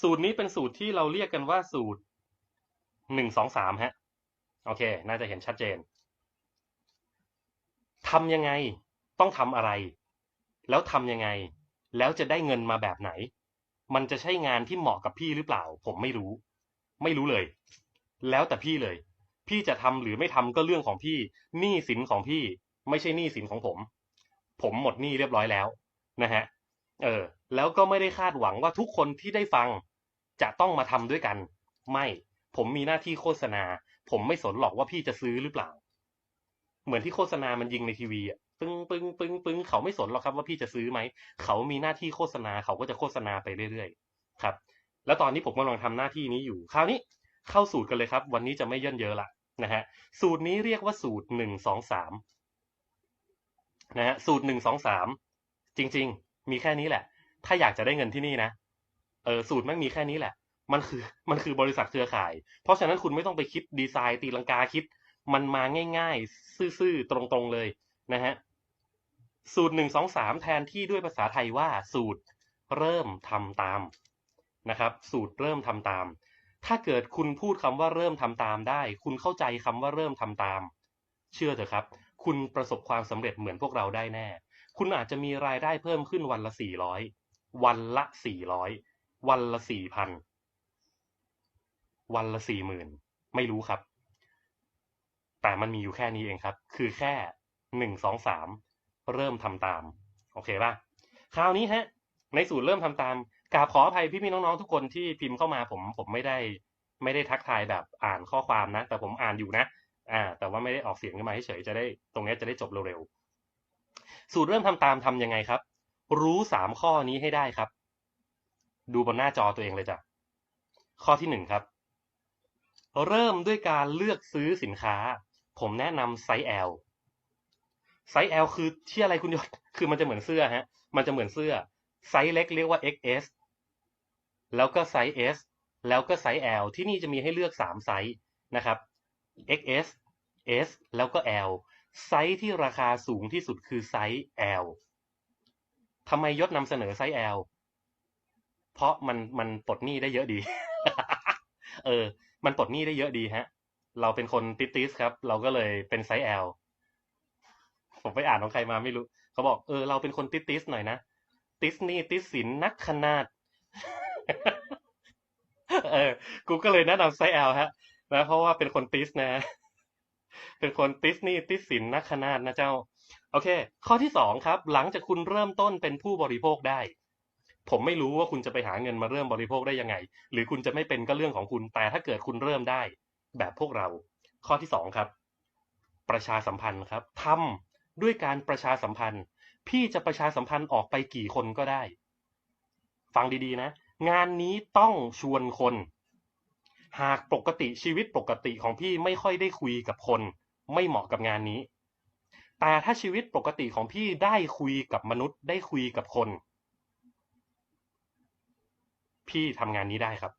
สูตรนี้เป็นสูตรที่เราเรียกกันว่าสูตรหนึ่งสองสามฮะ โอเค น่าจะเห็นชัดเจนทำยังไง ต้องทำอะไร แล้วทำยังไง แล้วจะได้เงินมาแบบไหน มันจะใช่งานที่เหมาะกับพี่หรือเปล่า ผมไม่รู้ ไม่รู้เลย แล้วแต่พี่เลย พี่จะทำหรือไม่ทำก็เรื่องของพี่หนี้สินของพี่ ไม่ใช่หนี้สินของผม ผมหมดหนี้เรียบร้อยแล้ว นะฮะ เออ แล้วก็ไม่ได้คาดหวังว่าทุกคนที่ได้ฟังจะต้องมาทำด้วยกัน ไม่ผมมีหน้าที่โฆษณา ผมไม่สนหรอกว่าพี่จะซื้อหรือเปล่า เหมือนที่โฆษณามันยิงในทีวีอะปึ้งปึ้งปึ้งปึ้งเขาไม่สนหรอกครับว่าพี่จะซื้อไหม เขามีหน้าที่โฆษณาเขาก็จะโฆษณาไปเรื่อยๆ ครับ แล้วตอนนี้ผมกำลังทำหน้าที่นี้อยู่ คราวนี้เข้าสูตรกันเลยครับ วันนี้จะไม่ย่นเยอะละนะฮะ สูตรนี้เรียกว่าสูตรหนึ่งสองสามนะฮะ สูตรหนึ่งสองสามจริง ๆ มีแค่นี้แหละ ถ้าอยากจะได้เงินที่นี่นะเออสูตรแม่งมีแค่นี้แหละ มันคือมันคือบริษัทเครือข่าย เพราะฉะนั้นคุณไม่ต้องไปคิดดีไซน์ตีลังกาคิด มันมาง่ายๆ ซื่อๆ ตรงๆเลยนะฮะสูตรหนึ่งสองสามแทนที่ด้วยภาษาไทยว่าสูตรเริ่มทำตามนะครับ สูตรเริ่มทำตาม ถ้าเกิดคุณพูดคำว่าเริ่มทำตามได้ คุณเข้าใจคำว่าเริ่มทำตาม เชื่อเถอะครับ คุณประสบความสำเร็จเหมือนพวกเราได้แน่ คุณอาจจะมีรายได้เพิ่มขึ้นวันละสี่ร้อย วันละสี่ร้อยวันละสี่พันวันละสี่หมื่นไม่รู้ครับ แต่มันมีอยู่แค่นี้เองครับ คือแค่หนึ่งสองสามเริ่มทำตาม โอเคป่ะคราวนี้ฮะ ในสูตรเริ่มทำตามกราบขออภัยพี่พี่น้องๆทุกคนที่พิมพ์เข้ามาผมผมไม่ได้ไม่ได้ทักทายแบบอ่านข้อความนะ แต่ผมอ่านอยู่นะ อ่า แต่ว่าไม่ได้ออกเสียงขึ้นมาเฉยจะได้ ตรงนี้จะได้จบเร็วๆสูตรเริ่มทำตามทำยังไงครับ รู้สามข้อนี้ให้ได้ครับ ดูบนหน้าจอตัวเองเลยจ้ะข้อที่หนึ่งครับ เริ่มด้วยการเลือกซื้อสินค้า ผมแนะนำไซส์ L ไซส์ L คือที่อะไรคุณยศคือมันจะเหมือนเสื้อฮะ มันจะเหมือนเสื้อ ไซส์เล็กเรียกว่า XS แล้วก็ไซส์ S แล้วก็ไซส์ L ที่นี่จะมีให้เลือกสามไซส์นะครับ XS S แล้วก็ L ไซส์ที่ราคาสูงที่สุดคือไซส์ L ทำไมยศนำเสนอไซส์ L เพราะมันมันปลดหนี้ได้เยอะดี เออ มันปลดหนี้ได้เยอะดีฮะ เราเป็นคนติติสครับ เราก็เลยเป็นไซส์ L ผมไปอ่านของใครมาไม่รู้ เขาบอกเออเราเป็นคนติติสหน่อยนะ ติสนี่ติสสินนักขนาด เออ กูก็เลยแนะนำไซส์ L ฮะนะเพราะว่าเป็นคนติสนะ เป็นคนติสนี่ติสสินนักขนาดนะเจ้า โอเค ข้อที่สองครับหลังจากคุณเริ่มต้นเป็นผู้บริโภคได้ ผมไม่รู้ว่าคุณจะไปหาเงินมาเริ่มบริโภคได้ยังไง หรือคุณจะไม่เป็นก็เรื่องของคุณ แต่ถ้าเกิดคุณเริ่มได้ แบบพวกเรา ข้อที่สองครับประชาสัมพันธ์ครับทำด้วยการประชาสัมพันธ์ พี่จะประชาสัมพันธ์ออกไปกี่คนก็ได้ ฟังดีๆนะ งานนี้ต้องชวนคน หากปกติชีวิตปกติของพี่ไม่ค่อยได้คุยกับคน ไม่เหมาะกับงานนี้ แต่ถ้าชีวิตปกติของพี่ได้คุยกับมนุษย์ ได้คุยกับคน พี่ทำงานนี้ได้ครับ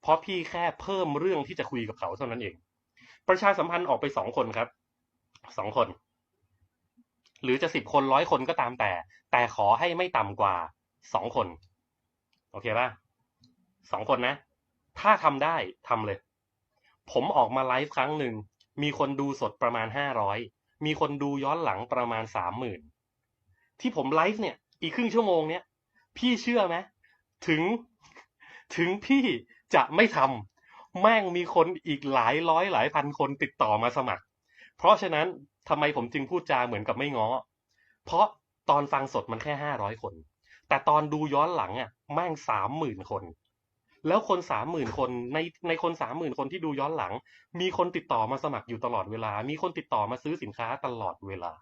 เพราะพี่แค่เพิ่มเรื่องที่จะคุยกับเขาเท่านั้นเอง ประชาสัมพันธ์ออกไปสองคนครับสองคน หรือจะสิบคนร้อยคนก็ตามแต่ แต่ขอให้ไม่ต่ำกว่าสองคน โอเคป่ะสองคนนะ ถ้าทำได้ทำเลย ผมออกมาไลฟ์ครั้งหนึ่งมีคนดูสดประมาณห้าร้อย มีคนดูย้อนหลังประมาณสามหมื่นที่ผมไลฟ์เนี่ย อีกครึ่งชั่วโมงเนี่ยพี่เชื่อไหมถึงถึงพี่จะไม่ทำแม่งมีคนอีกหลายร้อยหลายพันคนติดต่อมาสมัคร เพราะฉะนั้นทำไมผมจึงพูดจาเหมือนกับไม่ง้อ เพราะตอนฟังสดมันแค่ห้าร้อยคน แต่ตอนดูย้อนหลังอะแม่งสามหมื่นคน แล้วคนสามหมื่นคนในในคนสามหมื่นคนที่ดูย้อนหลัง มีคนติดต่อมาสมัครอยู่ตลอดเวลา มีคนติดต่อมาซื้อสินค้าตลอดเวลา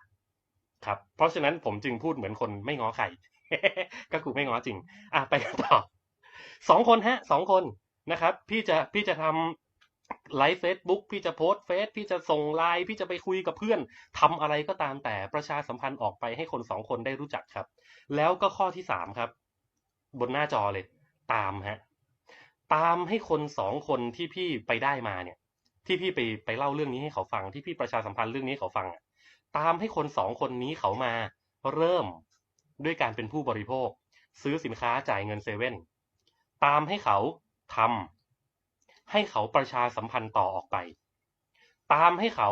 ครับ เพราะฉะนั้นผมจึงพูดเหมือนคนไม่ง้อใครก็คือไม่ง้อจริง อะไปต่อสองคนฮะสองคนนะครับ พี่จะพี่จะทำไลฟ์เฟซบุ๊กพี่จะโพสเฟซพี่จะส่งไลน์พี่จะไปคุยกับเพื่อนทำอะไรก็ตามแต่ประชาสัมพันธ์ออกไปให้คนสองคนได้รู้จักครับ แล้วก็ข้อที่สามครับ บนหน้าจอเลย ตามฮะ ตามให้คนสองคนที่พี่ไปได้มาเนี่ย ที่พี่ไปไปเล่าเรื่องนี้ให้เขาฟัง ที่พี่ประชาสัมพันธ์เรื่องนี้เขาฟังอะตามให้คนสองคนนี้เขามาเริ่มด้วยการเป็นผู้บริโภค ซื้อสินค้าจ่ายเงินเซเว่นตามให้เขาทำให้เขาประชาสัมพันธ์ต่อออกไป ตามให้เขา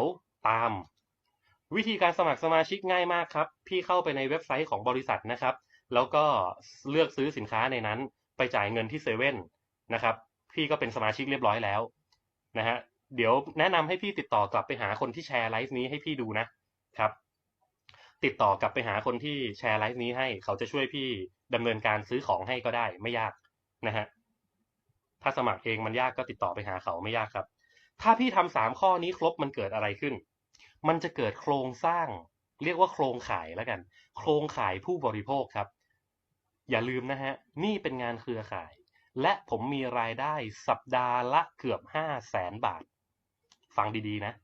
ตาม วิธีการสมัครสมาชิกง่ายมากครับ พี่เข้าไปในเว็บไซต์ของบริษัทนะครับ แล้วก็เลือกซื้อสินค้าในนั้น ไปจ่ายเงินที่เซเว่น นะครับ พี่ก็เป็นสมาชิกเรียบร้อยแล้วนะฮะเดี๋ยวแนะนำให้พี่ติดต่อกลับไปหาคนที่แชร์ไลฟ์นี้ให้พี่ดูนะครับ ติดต่อกลับไปหาคนที่แชร์ไลฟ์นี้ให้ เขาจะช่วยพี่ดำเนินการซื้อของให้ก็ได้ไม่ยากนะฮะถ้าสมัครเองมันยากก็ติดต่อไปหาเขาไม่ยากครับ ถ้าพี่ทำสามข้อนี้ครบมันเกิดอะไรขึ้น มันจะเกิดโครงสร้าง เรียกว่าโครงข่ายแล้วกัน โครงข่ายผู้บริโภคครับ อย่าลืมนะฮะนี่เป็นงานเครือข่าย และผมมีรายได้สัปดาห์ละเกือบห้าแสนบาท ฟังดีๆนะ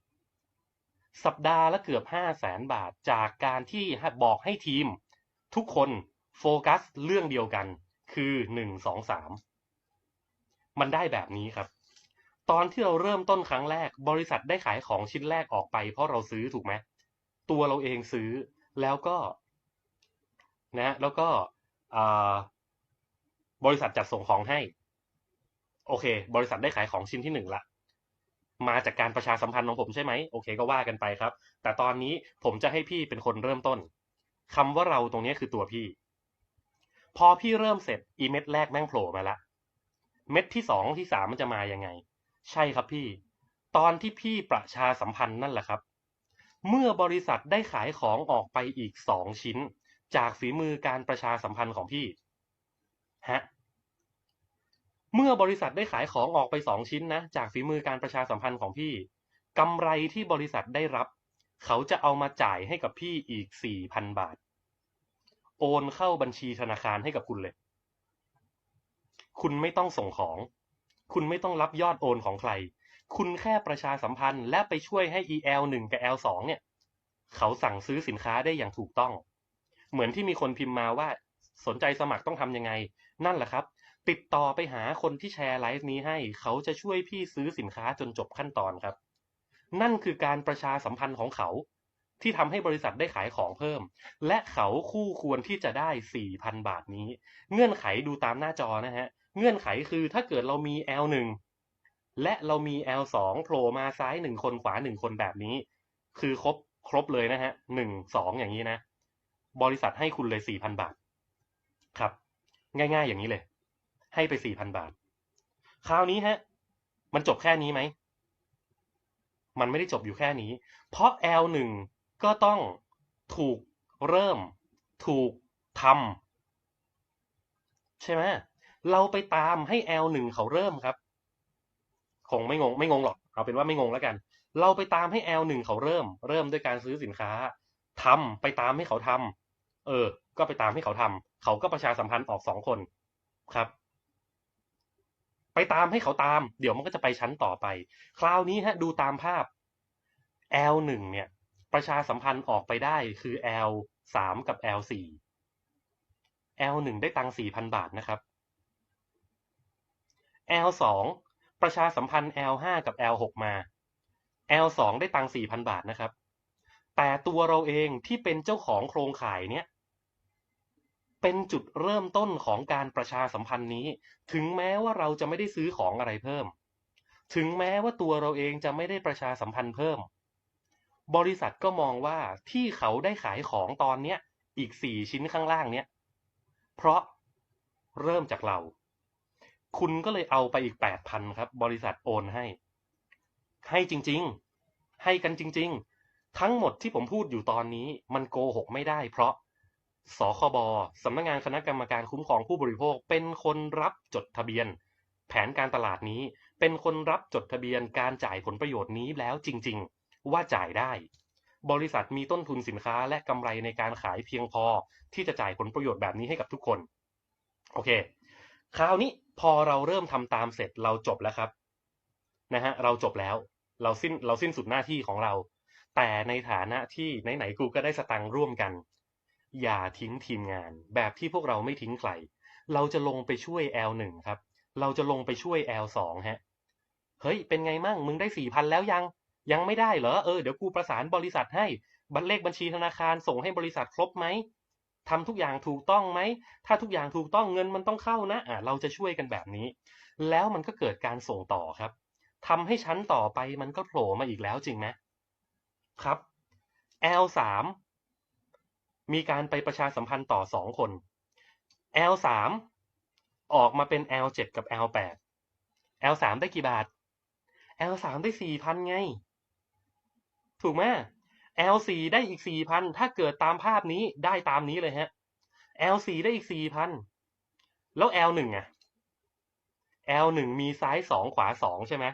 สัปดาห์ละเกือบห้าแสนบาทจากการที่บอกให้ทีม ทุกคนโฟกัสเรื่องเดียวกัน คือหนึ่งสองสามมันได้แบบนี้ครับ ตอนที่เราเริ่มต้นครั้งแรก บริษัทได้ขายของชิ้นแรกออกไป เพราะเราซื้อถูกไหมตัวเราเองซื้อแล้วก็นะแล้วก็ บริษัทจัดส่งของให้ โอเค บริษัทได้ขายของชิ้นที่หนึ่งละมาจากการประชาสัมพันธ์ของผมใช่ไหมโอเค ก็ว่ากันไปครับ แต่ตอนนี้ผมจะให้พี่เป็นคนเริ่มต้นคำว่าเราตรงนี้คือตัวพี่ พอพี่เริ่มเสร็จอีเม็ดแรกแม่งโผล่มาละ เม็ดที่สองที่สามมันจะมายังไง ใช่ครับพี่ ตอนที่พี่ประชาสัมพันธ์นั่นแหละครับ เมื่อบริษัทได้ขายของออกไปอีกสองชิ้น จากฝีมือการประชาสัมพันธ์ของพี่ ฮะเมื่อบริษัทได้ขายของออกไปสองชิ้นนะจากฝีมือการประชาสัมพันธ์ของพี่กำไรที่บริษัทได้รับ เขาจะเอามาจ่ายให้กับพี่อีกสี่พันบาท โอนเข้าบัญชีธนาคารให้กับคุณเลย คุณไม่ต้องส่งของ คุณไม่ต้องรับยอดโอนของใคร คุณแค่ประชาสัมพันธ์และไปช่วยให้ EL 1กับ L 2เนี่ย เขาสั่งซื้อสินค้าได้อย่างถูกต้อง เหมือนที่มีคนพิมพ์มาว่า สนใจสมัครต้องทำยังไง นั่นแหละครับ ติดต่อไปหาคนที่แชร์ไลฟ์นี้ให้ เขาจะช่วยพี่ซื้อสินค้าจนจบขั้นตอนครับ นั่นคือการประชาสัมพันธ์ของเขา ที่ทำให้บริษัทได้ขายของเพิ่ม และเขาคู่ควรที่จะได้ 4,000 บาทนี้ เงื่อนไขดูตามหน้าจอนะฮะ เงื่อนไขคือถ้าเกิดเรามี L1 และเรามี L2 โผล่มาซ้ายหนึ่งคนขวาหนึ่งคนแบบนี้ คือครบครบเลยนะฮะหนึ่งสองอย่างนี้นะ บริษัทให้คุณเลย 4,000 บาทครับ ง่าย ๆ อย่างนี้เลย ให้ไปสี่พันบาท คราวนี้ฮะ มันจบแค่นี้ไหม มันไม่ได้จบอยู่แค่นี้ เพราะ L1 ก็ต้องถูกเริ่ม ถูกทำใช่ไหมเราไปตามให้ L1 เขาเริ่มครับ คงไม่งงไม่งงหรอก เอาเป็นว่าไม่งงแล้วกัน เราไปตามให้ L1 เขาเริ่ม เริ่มด้วยการซื้อสินค้าทำไปตามให้เขาทำเออ ก็ไปตามให้เขาทำ เขาก็ประชาสัมพันธ์ออกสองคนครับ ไปตามให้เขาตาม เดี๋ยวมันก็จะไปชั้นต่อไป คราวนี้ฮะ ดูตามภาพ L1 เนี่ย ประชาสัมพันธ์ออกไปได้คือ L3 กับ L4 L1 ได้ตังค์4,000 บาทนะครับ L2 ประชาสัมพันธ์ L5 กับ L6 มา L2 ได้ตังค์4,000 บาทนะครับ แต่ตัวเราเองที่เป็นเจ้าของโครงข่ายเนี้ย เป็นจุดเริ่มต้นของการประชาสัมพันธ์นี้ ถึงแม้ว่าเราจะไม่ได้ซื้อของอะไรเพิ่ม ถึงแม้ว่าตัวเราเองจะไม่ได้ประชาสัมพันธ์เพิ่ม บริษัทก็มองว่าที่เขาได้ขายของตอนเนี้ยอีกสี่ชิ้นข้างล่างเนี้ยเพราะเริ่มจากเรา คุณก็เลยเอาไปอีกแปดพันครับ บริษัทโอนให้ ให้จริง ๆ ให้กันจริง ๆ ทั้งหมดที่ผมพูดอยู่ตอนนี้ มันโกหกไม่ได้เพราะ สคบสำนักงงานคณะกรรมการคุ้มครองผู้บริโภค เป็นคนรับจดทะเบียน แผนการตลาดนี้ เป็นคนรับจดทะเบียนการจ่ายผลประโยชน์นี้แล้วจริง ๆ ว่าจ่ายได้ บริษัทมีต้นทุนสินค้าและกำไรในการขายเพียงพอ ที่จะจ่ายผลประโยชน์แบบนี้ให้กับทุกคน โอเค คราวนี้พอเราเริ่มทำตามเสร็จเราจบแล้วครับนะฮะเราจบแล้วเราสิ้นเราสิ้นสุดหน้าที่ของเรา แต่ในฐานะที่ไหนๆกูก็ได้สตังค์ร่วมกัน อย่าทิ้งทีมงาน แบบที่พวกเราไม่ทิ้งใคร เราจะลงไปช่วย L1 ครับ เราจะลงไปช่วย L2 ฮะ เฮ้ย เป็นไงมั่ง มึงได้สี่พันแล้วยัง ยังไม่ได้เหรอ เออ เดี๋ยวกูประสานบริษัทให้ บัตรเลขบัญชีธนาคารส่งให้บริษัทครบไหมทำทุกอย่างถูกต้องไหม ถ้าทุกอย่างถูกต้องเงินมันต้องเข้านะอะเราจะช่วยกันแบบนี้ แล้วมันก็เกิดการส่งต่อครับทำให้ชั้นต่อไปมันก็โผล่มาอีกแล้วจริงไหมครับ L3 มีการไปประชาสัมพันธ์ต่อสองคน L3 ออกมาเป็น L7 กับ L8 L3 ได้กี่บาท L3 ได้สี่พันไง ถูกไหม L4 ได้อีกสี่พันถ้าเกิดตามภาพนี้ได้ตามนี้เลยฮะ L4 ได้อีกสี่พันแล้ว L1 อะ L1 มีซ้ายสองขวาสองใช่ไหม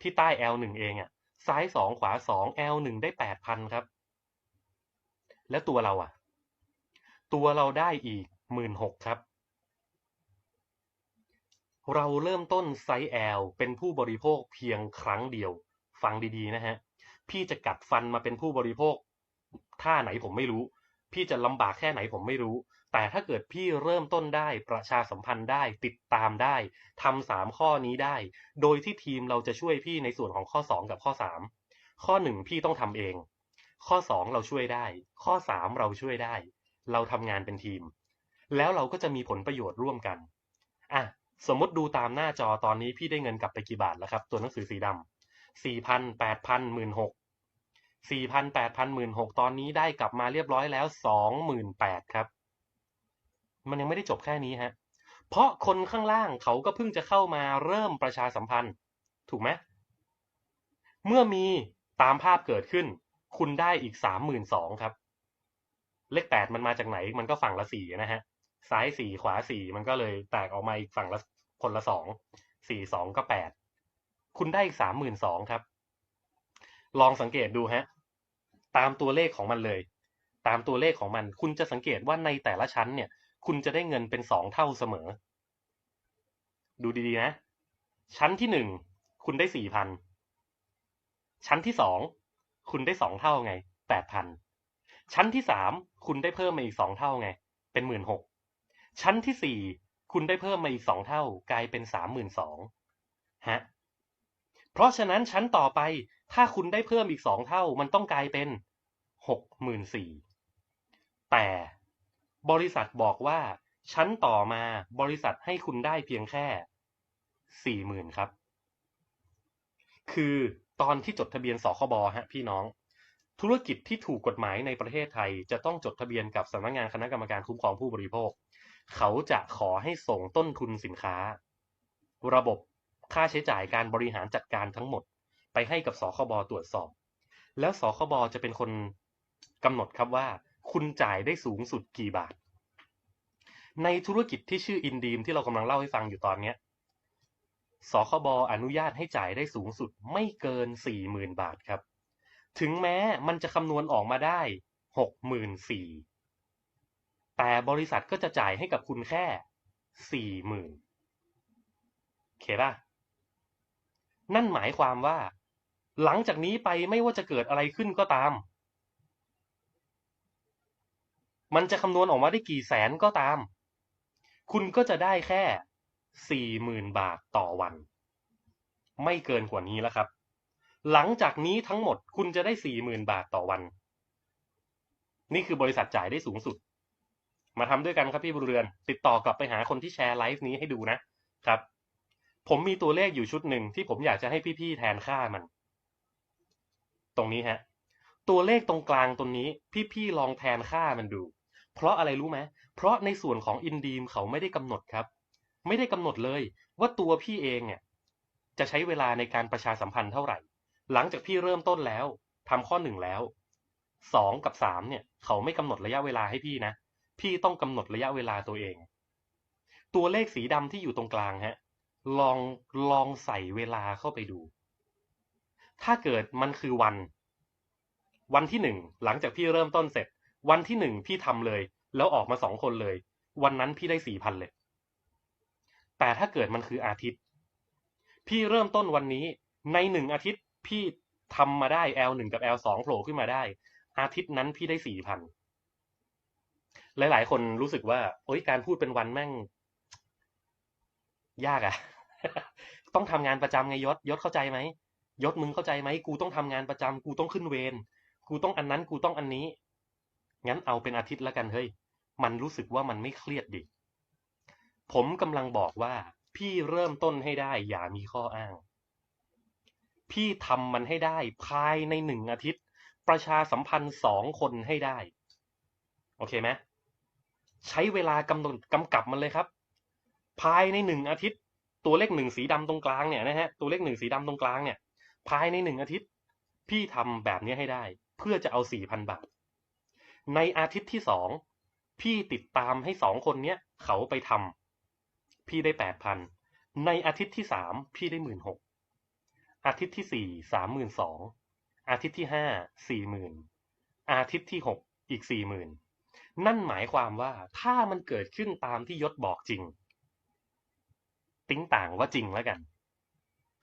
ที่ใต้ L1 เองอะ ซ้ายสองขวาสอง L1 ได้แปดพันครับ แล้วตัวเราอะ ตัวเราได้อีกหมื่นหกครับ เราเริ่มต้นไซส์ L เป็นผู้บริโภคเพียงครั้งเดียว ฟังดีๆนะฮะ พี่จะกัดฟันมาเป็นผู้บริโภค ท่าไหนผมไม่รู้ พี่จะลำบากแค่ไหนผมไม่รู้ แต่ถ้าเกิดพี่เริ่มต้นได้ประชาสัมพันธ์ได้ติดตามได้ทำสามข้อนี้ได้ โดยที่ทีมเราจะช่วยพี่ในส่วนของข้อสองกับข้อสามข้อหนึ่งพี่ต้องทำเอง ข้อสองเราช่วยได้ ข้อสามเราช่วยได้ เราทำงานเป็นทีม แล้วเราก็จะมีผลประโยชน์ร่วมกันอะสมมติดูตามหน้าจอตอนนี้พี่ได้เงินกลับไปกี่บาทแล้วครับ ตัวหนังสือสีดำสี่พันแปดพันหมื่นหกสี่พันแปดพันหมื่นหกตอนนี้ได้กลับมาเรียบร้อยแล้วสองหมื่นแปดครับ มันยังไม่ได้จบแค่นี้ฮะ เพราะคนข้างล่างเขาก็เพิ่งจะเข้ามาเริ่มประชาสัมพันธ์ ถูกไหมเมื่อมีตามภาพเกิดขึ้น คุณได้อีกสามหมื่นสองครับ เลขแปดมันมาจากไหน มันก็ฝั่งละสี่นะฮะ ซ้ายสี่ขวาสี่มันก็เลยแตกออกมาอีกฝั่งละคนละสองสี่สองก็แปดคุณได้อีกสามหมื่นสองครับ ลองสังเกตดูฮะ ตามตัวเลขของมันเลย ตามตัวเลขของมัน คุณจะสังเกตว่าในแต่ละชั้นเนี่ย คุณจะได้เงินเป็นสองเท่าเสมอ ดูดีๆนะ ชั้นที่หนึ่งคุณได้สี่พันชั้นที่สองคุณได้สองเท่าไงแปดพัน ชั้นที่สามคุณได้เพิ่มมาอีกสองเท่าไง เป็นหมื่นหกชั้นที่สี่คุณได้เพิ่มมาอีกสองเท่า กลายเป็นสามหมื่นสองฮะเพราะฉะนั้นชั้นต่อไปถ้าคุณได้เพิ่มอีกสองเท่า มันต้องกลายเป็นหกหมื่นสี่แต่บริษัทบอกว่า ชั้นต่อมาบริษัทให้คุณได้เพียงแค่สี่หมื่นครับ คือตอนที่จดทะเบียนสคบฮะพี่น้อง ธุรกิจที่ถูกกฎหมายในประเทศไทย จะต้องจดทะเบียนกับสำนักงานคณะกรรมการคุ้มครองผู้บริโภค เขาจะขอให้ส่งต้นทุนสินค้า ระบบค่าใช้จ่ายการบริหารจัดการทั้งหมด ไปให้กับสคบตรวจสอบ แล้วสคบจะเป็นคนกำหนดครับว่า คุณจ่ายได้สูงสุดกี่บาท ในธุรกิจที่ชื่ออินดีมที่เรากำลังเล่าให้ฟังอยู่ตอนเนี้สคบอนุญาตให้จ่ายได้สูงสุดไม่เกินสี่หมื่นบาทครับ ถึงแม้มันจะคำนวณออกมาได้หกหมื่นสี่แต่บริษัทก็จะจ่ายให้กับคุณแค่สี่หมื่นเคป่ะ นั่นหมายความว่า หลังจากนี้ไปไม่ว่าจะเกิดอะไรขึ้นก็ตาม มันจะคำนวณออกมาได้กี่แสนก็ตาม คุณก็จะได้แค่สี่หมื่นบาทต่อวัน ไม่เกินกว่านี้แล้วครับ หลังจากนี้ทั้งหมดคุณจะได้สี่หมื่นบาทต่อวัน นี่คือบริษัทจ่ายได้สูงสุด มาทำด้วยกันครับพี่บุญเรือน ติดต่อกลับไปหาคนที่แชร์ไลฟ์นี้ให้ดูนะครับ ผมมีตัวเลขอยู่ชุดหนึ่งที่ผมอยากจะให้พี่ๆแทนค่ามัน ตรงนี้ฮะ ตัวเลขตรงกลางตรงนี้ พี่ๆลองแทนค่ามันดู เพราะอะไรรู้ไหมเพราะในส่วนของอินดีมเขาไม่ได้กำหนดครับ ไม่ได้กำหนดเลย ว่าตัวพี่เองเนี่ยจะใช้เวลาในการประชาสัมพันธ์เท่าไหร่ หลังจากพี่เริ่มต้นแล้วทำข้อหนึ่งแล้วสองกับสามเนี่ยเขาไม่กำหนดระยะเวลาให้พี่นะ พี่ต้องกำหนดระยะเวลาตัวเอง ตัวเลขสีดำที่อยู่ตรงกลางฮะ ลองลองใส่เวลาเข้าไปดู ถ้าเกิดมันคือวัน วันที่หนึ่งหลังจากพี่เริ่มต้นเสร็จ วันที่หนึ่งพี่ทำเลย แล้วออกมาสองคนเลย วันนั้นพี่ได้สี่พันเลย แต่ถ้าเกิดมันคืออาทิตย์ พี่เริ่มต้นวันนี้ในหนึ่งอาทิตย์ พี่ทำมาได้ L หนึ่งกับ L สองโผล่ขึ้นมาได้ อาทิตย์นั้นพี่ได้สี่พันหลาย ๆ คนรู้สึกว่าโอ๊ยการพูดเป็นวันแม่ง ยากอะต้องทำงานประจำไงยศยศเข้าใจไหมยศมึงเข้าใจไหมกูต้องทำงานประจำกูต้องขึ้นเวรกูต้องอันนั้นกูต้องอันนี้ งั้นเอาเป็นอาทิตย์แล้วกันเฮ้ยมันรู้สึกว่ามันไม่เครียดดิผมกำลังบอกว่า พี่เริ่มต้นให้ได้ อย่ามีข้ออ้าง พี่ทำมันให้ได้ภายในหนึ่งอาทิตย์ ประชาสัมพันธ์สองคนให้ได้ โอเคไหมใช้เวลากำหนดกำกับมันเลยครับ ภายในหนึ่งอาทิตย์ ตัวเลขหนึ่งสีดำตรงกลางเนี่ยนะฮะตัวเลขหนึ่งสีดำตรงกลางเนี่ย ภายในหนึ่งอาทิตย์ พี่ทำแบบนี้ให้ได้ เพื่อจะเอาสี่พันบาท ในอาทิตย์ที่สองพี่ติดตามให้สองคนเนี้ยเขาไปทำพี่ได้แปดพันในอาทิตย์ที่สามพี่ได้หมื่นหก อาทิตย์ที่สี่สามหมื่นสองอาทิตย์ที่ห้าสี่หมื่นอาทิตย์ที่หกอีกสี่หมื่นนั่นหมายความว่าถ้ามันเกิดขึ้นตามที่ยศบอกจริง ติ้งต่างว่าจริงแล้วกัน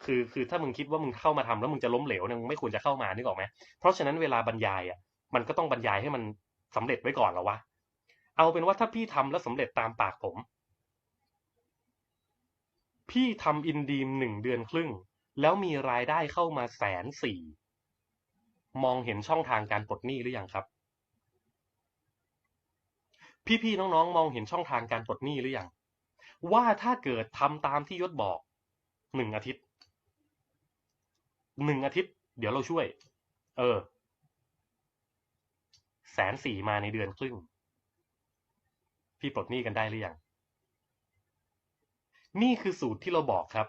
คือคือถ้ามึงคิดว่ามึงเข้ามาทำแล้วมึงจะล้มเหลวเนี่ยมึงไม่ควรจะเข้ามานึกออกไหมเพราะฉะนั้นเวลาบรรยายอะ มันก็ต้องบรรยายให้มันสำเร็จไว้ก่อนแล้ววะเอาเป็นว่าถ้าพี่ทำแล้วสำเร็จตามปากผม พี่ทำอินดีมหนึ่งเดือนครึ่ง แล้วมีรายได้เข้ามาแสนสี่มองเห็นช่องทางการปลดหนี้หรือยังครับ พี่ๆน้องๆ มองเห็นช่องทางการปลดหนี้หรือยังว่าถ้าเกิดทำตามที่ยศบอกหนึ่งอาทิตย์หนึ่งอาทิตย์ เดี๋ยวเราช่วย เออแสนสี่มาในเดือนครึ่ง พี่ปลดหนี้กันได้หรือยัง นี่คือสูตรที่เราบอกครับ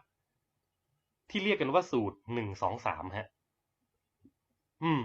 ที่เรียกกันว่าสูตรหนึ่งสองสามฮะ อืม